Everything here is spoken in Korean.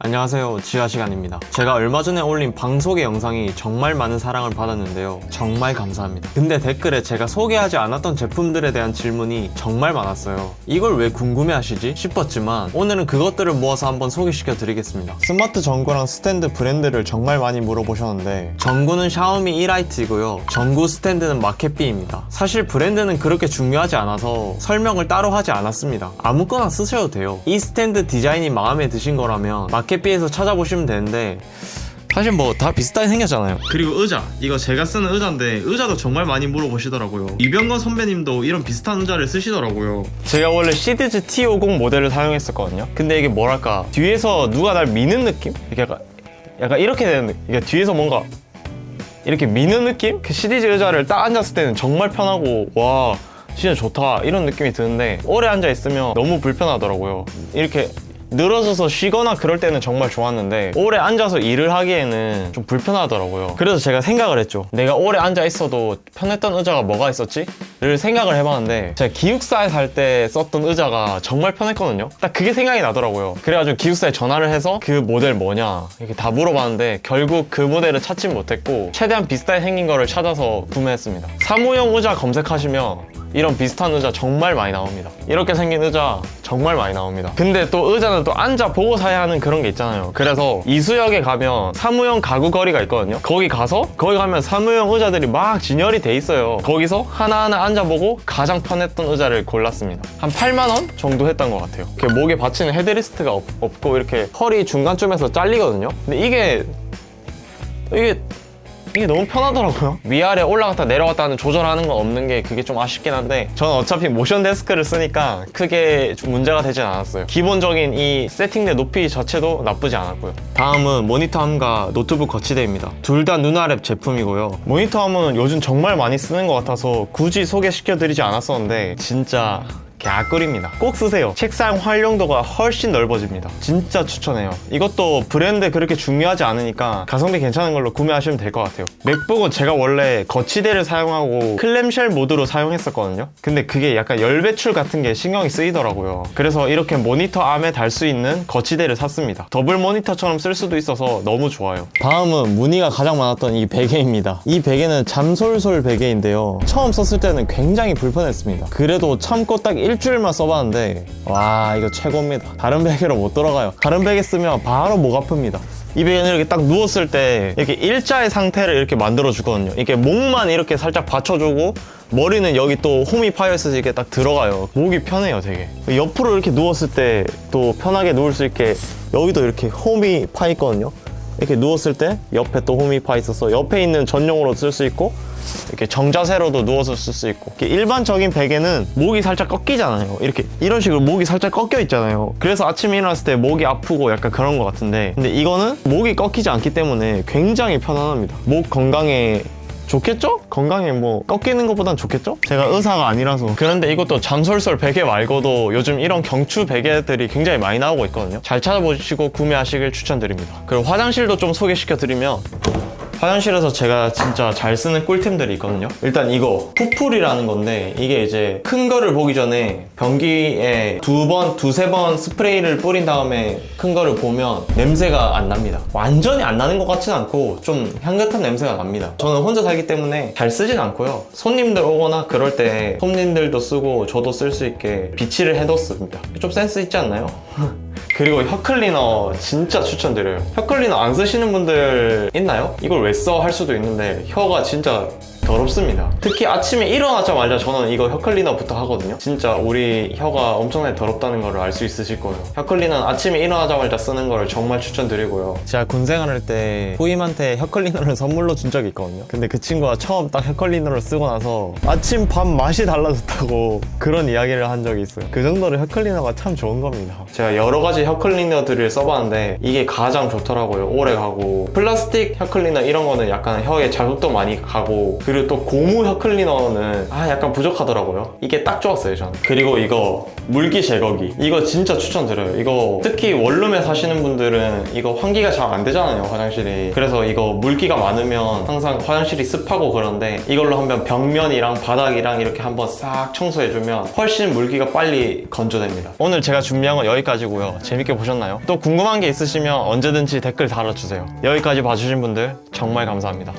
안녕하세요. 지하 시간입니다. 제가 얼마 전에 올린 방소개 영상이 정말 많은 사랑을 받았는데요. 정말 감사합니다. 근데 댓글에 제가 소개하지 않았던 제품들에 대한 질문이 정말 많았어요. 이걸 왜 궁금해 하시지 싶었지만 오늘은 그것들을 모아서 한번 소개시켜 드리겠습니다. 스마트 전구랑 스탠드 브랜드를 정말 많이 물어보셨는데 전구는 샤오미 이라이트이고요. 전구 스탠드는 마켓비입니다. 사실 브랜드는 그렇게 중요하지 않아서 설명을 따로 하지 않았습니다. 아무거나 쓰셔도 돼요. 이 스탠드 디자인이 마음에 드신 거라면 마켓비에서 찾아보시면 되는데 사실 뭐 다 비슷하게 생겼잖아요. 그리고 의자. 이거 제가 쓰는 의자인데 의자도 정말 많이 물어보시더라고요. 이병건 선배님도 이런 비슷한 의자를 쓰시더라고요. 제가 원래 시드즈 T50 모델을 사용했었거든요. 근데 이게 뭐랄까 뒤에서 누가 날 미는 느낌? 이게 약간, 약간 이렇게 되는 느낌 이게 뒤에서 뭔가 이렇게 미는 느낌? 그 시디즈 의자를 딱 앉았을 때는 정말 편하고 와 진짜 좋다. 이런 느낌이 드는데 오래 앉아 있으면 너무 불편하더라고요. 이렇게 늘어져서 쉬거나 그럴 때는 정말 좋았는데 오래 앉아서 일을 하기에는 좀 불편하더라고요 그래서 제가 생각을 했죠 내가 오래 앉아 있어도 편했던 의자가 뭐가 있었지? 를 생각을 해봤는데 제가 기숙사에 살 때 썼던 의자가 정말 편했거든요 딱 그게 생각이 나더라고요 그래가지고 기숙사에 전화를 해서 그 모델 뭐냐 이렇게 다 물어봤는데 결국 그 모델을 찾지 못했고 최대한 비슷하게 생긴 거를 찾아서 구매했습니다 사무용 의자 검색하시면 이런 비슷한 의자 정말 많이 나옵니다. 이렇게 생긴 의자 정말 많이 나옵니다. 근데 또 의자는 또 앉아 보고 사야 하는 그런 게 있잖아요. 그래서 이수역에 가면 사무용 가구 거리가 있거든요. 거기 가서 거기 가면 사무용 의자들이 막 진열이 돼 있어요. 거기서 하나하나 앉아보고 가장 편했던 의자를 골랐습니다. 한 8만 원 정도 했던 것 같아요. 이렇게 목에 받치는 헤드리스트가 없, 없고 이렇게 허리 중간쯤에서 잘리거든요. 근데 이게 이게 이게 너무 편하더라고요. 위아래 올라갔다 내려갔다 하는 조절하는 건 없는 게 그게 좀 아쉽긴 한데 저는 어차피 모션 데스크를 쓰니까 크게 좀 문제가 되진 않았어요. 기본적인 이 세팅대 높이 자체도 나쁘지 않았고요. 다음은 모니터함과 노트북 거치대입니다. 둘 다 누나랩 제품이고요. 모니터함은 요즘 정말 많이 쓰는 것 같아서 굳이 소개시켜드리지 않았었는데 진짜 개꿀입니다. 꼭 쓰세요. 책상 활용도가 훨씬 넓어집니다. 진짜 추천해요. 이것도 브랜드 그렇게 중요하지 않으니까 가성비 괜찮은 걸로 구매하시면 될 것 같아요. 맥북은 제가 원래 거치대를 사용하고 클램쉘 모드로 사용했었거든요. 근데 그게 약간 열 배출 같은 게 신경이 쓰이더라고요. 그래서 이렇게 모니터 암에 달 수 있는 거치대를 샀습니다. 더블 모니터처럼 쓸 수도 있어서 너무 좋아요. 다음은 문의가 가장 많았던 이 베개입니다. 이 베개는 잠솔솔 베개인데요. 처음 썼을 때는 굉장히 불편했습니다. 그래도 참고 딱 일주일만 써봤는데 와 이거 최고입니다. 다른 베개로 못 돌아가요. 다른 베개 쓰면 바로 목 아픕니다. 이 베개는 이렇게 딱 누웠을 때 이렇게 일자의 상태를 이렇게 만들어 주거든요. 이렇게 목만 이렇게 살짝 받쳐주고 머리는 여기 또 홈이 파여 있어서 이렇게 딱 들어가요. 목이 편해요, 되게. 옆으로 이렇게 누웠을 때 또 편하게 누울 수 있게 여기도 이렇게 홈이 파 있거든요. 이렇게 누웠을 때 옆에 또 홈이 파 있어서 옆에 있는 전용으로 쓸 수 있고 이렇게 정자세로도 누워서 쓸 수 있고. 일반적인 베개는 목이 살짝 꺾이잖아요. 이렇게 이런 식으로 목이 살짝 꺾여 있잖아요. 그래서 아침에 일어났을 때 목이 아프고 약간 그런 것 같은데 근데 이거는 목이 꺾이지 않기 때문에 굉장히 편안합니다. 목 건강에 좋겠죠? 건강에 뭐 꺾이는 것보단 좋겠죠? 제가 의사가 아니라서 그런데 이것도 잠솔솔 베개 말고도 요즘 이런 경추 베개들이 굉장히 많이 나오고 있거든요 잘 찾아보시고 구매하시길 추천드립니다 그리고 화장실도 좀 소개시켜 드리면 화장실에서 제가 진짜 잘 쓰는 꿀템들이 있거든요. 일단 이거 푸풀이라는 건데 이게 이제 큰 거를 보기 전에 변기에 두 번, 두세 번 스프레이를 뿌린 다음에 큰 거를 보면 냄새가 안 납니다. 완전히 안 나는 것 같진 않고 좀 향긋한 냄새가 납니다. 저는 혼자 살기 때문에 잘 쓰진 않고요. 손님들 오거나 그럴 때 손님들도 쓰고 저도 쓸 수 있게 비치를 해뒀습니다. 좀 센스 있지 않나요? 그리고 혀 클리너 진짜 추천드려요. 혀 클리너 안 쓰시는 분들 있나요? 이걸 왜 써? 할 수도 있는데 혀가 진짜 더럽습니다. 특히 아침에 일어나자마자 저는 이거 혀 클리너부터 하거든요. 진짜 우리 혀가 엄청나게 더럽다는 걸 알 수 있으실 거예요. 혀 클리너는 아침에 일어나자마자 쓰는 거를 정말 추천드리고요. 제가 군 생활할 때 후임한테 혀 클리너를 선물로 준 적이 있거든요. 근데 그 친구가 처음 딱 혀 클리너를 쓰고 나서 아침 밤 맛이 달라졌다고 그런 이야기를 한 적이 있어요. 그 정도로 혀 클리너가 참 좋은 겁니다. 제가 여러 가지 혀 클리너들을 써봤는데 이게 가장 좋더라고요. 오래 가고 플라스틱 혀 클리너 이런 거는 약간 혀에 자극도 많이 가고 그리고 그리고 또 고무 혀 클리너는 아 약간 부족하더라고요. 이게 딱 좋았어요 저는. 그리고 이거 물기 제거기 이거 진짜 추천드려요. 이거 특히 원룸에 사시는 분들은 이거 환기가 잘 안 되잖아요 화장실이. 그래서 이거 물기가 많으면 항상 화장실이 습하고 그런데 이걸로 한번 벽면이랑 바닥이랑 이렇게 한번 싹 청소해주면 훨씬 물기가 빨리 건조됩니다. 오늘 제가 준비한 건 여기까지고요. 재밌게 보셨나요? 또 궁금한 게 있으시면 언제든지 댓글 달아주세요. 여기까지 봐주신 분들 정말 감사합니다.